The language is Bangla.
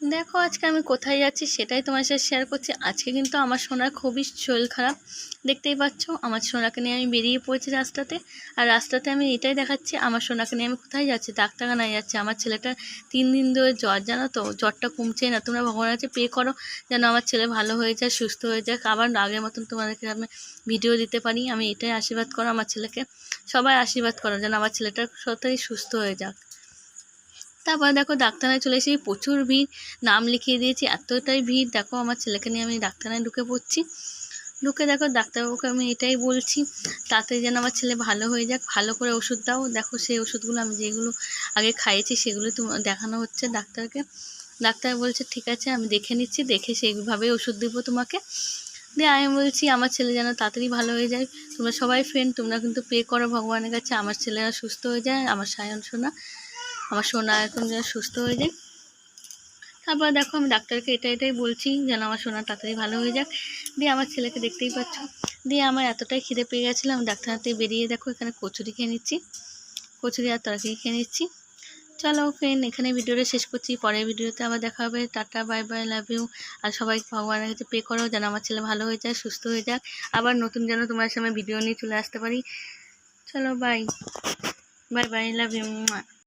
দেখো আজকে আমি কোথায় যাচ্ছি সেটাই তোমার সাথে শেয়ার করছি। আজকে কিন্তু আমার সোনার খুবই শরীর খারাপ। দেখতেই পাচ্ছ, আমার সোনাকে নিয়ে আমি বেরিয়ে পড়েছি রাস্তাতে। আর রাস্তাতে আমি এটাই দেখাচ্ছি, আমার সোনাকে নিয়ে আমি কোথায় যাচ্ছি? ডাক্তারখানায় যাচ্ছি। আমার ছেলেটা তিন দিন ধরে জ্বর, জানো তো? জ্বরটা কমছেই না। তোমরা ভগবানের কাছে পে করো যেন আমার ছেলে ভালো হয়ে যায়, সুস্থ হয়ে যাক। আবার আগের মতন তোমাদেরকে আমি ভিডিও দিতে পারি। আমি এটাই আশীর্বাদ করো আমার ছেলেকে। সবাই আশীর্বাদ করো যেন আমার ছেলেটা সত্যিই সুস্থ হয়ে যাক। তারপর দেখো ডাক্তারখানায় চলে এসে প্রচুর ভিড়। নাম লিখিয়ে দিয়েছি, এতটাই ভিড়। দেখো আমার ছেলেকে নিয়ে আমি ডাক্তারখানায় ঢুকে পড়ছি। ঢুকে দেখো ডাক্তারবাবুকে আমি এটাই বলছি, তাড়াতাড়ি যেন আমার ছেলে ভালো হয়ে যাক, ভালো করে ওষুধ দাও। দেখো সেই ওষুধগুলো আমি যেগুলো আগে খাইয়েছি সেগুলো দেখানো হচ্ছে ডাক্তারকে। ডাক্তার বলছে, ঠিক আছে, আমি দেখে নিচ্ছি, দেখে সেইভাবেই ওষুধ দেবো তোমাকে। দিয়ে আমি বলছি, আমার ছেলে যেন তাড়াতাড়ি ভালো হয়ে যায়। তোমরা সবাই ফ্রেন্ড তোমরা কিন্তু পে করো ভগবানের কাছে। আমার ছেলেরা সুস্থ হয়ে যায়, আমার সায়ন সোনা আমার সোনা এখন যেন সুস্থ হয়ে যায়। তারপর দেখো আমি ডাক্তারকে এটা এটাই বলছি যেন আমার সোনা তাড়াতাড়ি ভালো হয়ে যাক। দিয়ে আমার ছেলেকে দেখতেই পাচ্ছ। দিয়ে আমার এতটাই খিদে পেয়ে গেছিল, আমি ডাক্তার থেকে বেরিয়ে দেখো এখানে কচুরি খেয়ে নিচ্ছি। কচুরি আর তরকারি খেয়ে নিচ্ছি। চলো ফ্রেন্ড এখানে ভিডিওটা শেষ করছি। পরের ভিডিওতে আবার দেখা হবে। Tata bye bye love you আর সবাই ভগবানের কাছে পে করো যেন আমার ছেলে ভালো হয়ে যায়, সুস্থ হয়ে যাক। আবার নতুন যেন তোমার সামনে ভিডিও নিয়ে চলে আসতে পারি। চলো bye bye bye love you